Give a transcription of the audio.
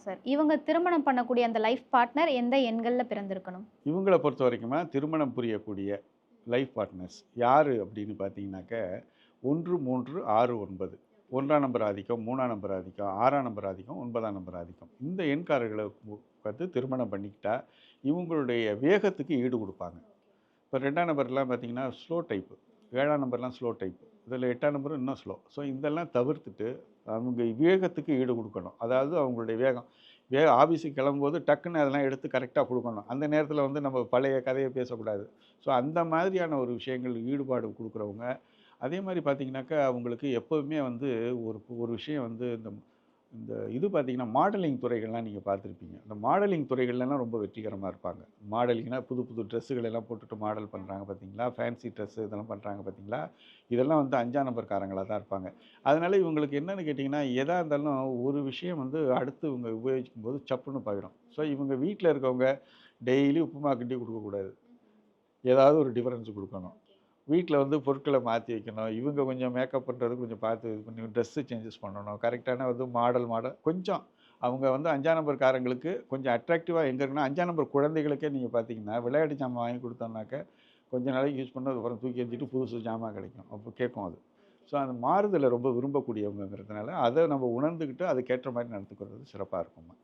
ஆமாங்க சார். இவங்க திருமணம் பண்ணக்கூடிய அந்த லைஃப் பார்ட்னர் எந்த எண்களில் பிறந்திருக்கணும்? இவங்களை பொறுத்த வரைக்குமா திருமணம் புரியக்கூடிய லைஃப் பார்ட்னர்ஸ் யார் அப்படின்னு பார்த்தீங்கன்னாக்க ஒன்று மூன்று ஆறு ஒன்பது. ஒன்றாம் நம்பர் ஆதிக்கம் மூணாம் நம்பர் ஆதிக்கம் ஆறாம் நம்பர் ஆதிக்கம் ஒன்பதாம் நம்பர் ஆதிக்கம். இந்த எண்காரர்களை பார்த்து திருமணம் பண்ணிக்கிட்டா இவங்களுடைய வேகத்துக்கு ஈடு கொடுப்பாங்க. இப்போ ரெண்டாம் நம்பர்லாம் பார்த்தீங்கன்னா ஸ்லோ டைப்பு ஏழாம் நம்பர்லாம் ஸ்லோ டைப்பு இதில் எட்டாம் நம்பரும் இன்னும் ஸ்லோ ஸோ இதெல்லாம் தவிர்த்துட்டு அவங்க வேகத்துக்கு ஈடு கொடுக்கணும். அதாவது அவங்களுடைய வேகம் வே ஆஃபீஸுக்கு கிளம்பும்போது டக்குன்னு அதெல்லாம் எடுத்து கரெக்டாக கொடுக்கணும். அந்த நேரத்தில் வந்து நம்ம பழைய கதையை பேசக்கூடாது. ஸோ அந்த மாதிரியான ஒரு விஷயங்கள் ஈடுபாடு கொடுக்குறவங்க அதே மாதிரி பார்த்திங்கனாக்கா அவங்களுக்கு எப்போவுமே வந்து ஒரு ஒரு விஷயம் வந்து இந்த இந்த இது பார்த்திங்கன்னா மாடலிங் துறைகள்லாம் நீங்கள் பார்த்துருப்பீங்க. இந்த மாடலிங் துறைகள்லாம் ரொம்ப வெற்றிகரமாக இருப்பாங்க. மாடலிங்னால் புது புது ட்ரெஸ்ஸுகள் எல்லாம் போட்டுட்டு மாடல் பண்ணுறாங்க பார்த்தீங்களா? ஃபேன்சி ட்ரெஸ்ஸு இதெல்லாம் பண்ணுறாங்க பார்த்தீங்களா? இதெல்லாம் வந்து அஞ்சாம் நம்பர்காரங்களாக தான் இருப்பாங்க. அதனால் இவங்களுக்கு என்னென்னு கேட்டிங்கன்னா எதாக இருந்தாலும் ஒரு விஷயம் வந்து அடுத்து இவங்க உபயோகிக்கும் போது சப்புன்னு போயிடும். ஸோ இவங்க வீட்டில் இருக்கவங்க டெய்லி உப்புமா கிண்டி கொடுக்கக்கூடாது. ஏதாவது ஒரு டிஃபரன்ஸ் கொடுக்கணும். வீட்டில் வந்து பொருட்களை மாற்றி வைக்கணும். இவங்க கொஞ்சம் மேக்கப் பண்ணுறது கொஞ்சம் பார்த்து இது பண்ணி ட்ரெஸ்ஸு சேஞ்சஸ் பண்ணணும். கரெக்டான வந்து மாடல் மாடல் கொஞ்சம் அவங்க வந்து அஞ்சாம் நம்பர்காரங்களுக்கு கொஞ்சம் அட்ராக்டிவாக எங்கே இருக்குன்னா அஞ்சாம் நம்பர் குழந்தைகளுக்கே நீங்கள் பார்த்தீங்கன்னா விளையாட்டு ஜாமான் வாங்கி கொடுத்தோம்னாக்க கொஞ்ச நாளைக்கு யூஸ் பண்ண அப்புறம் தூக்கி எறிஞ்சிட்டு புதுசு ஜாமான் கிடைக்கும். அப்போ கேட்கும் அது. ஸோ அந்த மாறுதலை ரொம்ப விரும்பக்கூடியவங்கிறதுனால அதை நம்ம உணர்ந்துக்கிட்டு அதுக்கேற்ற மாதிரி நடத்துக்கிறது சிறப்பாக இருக்குமா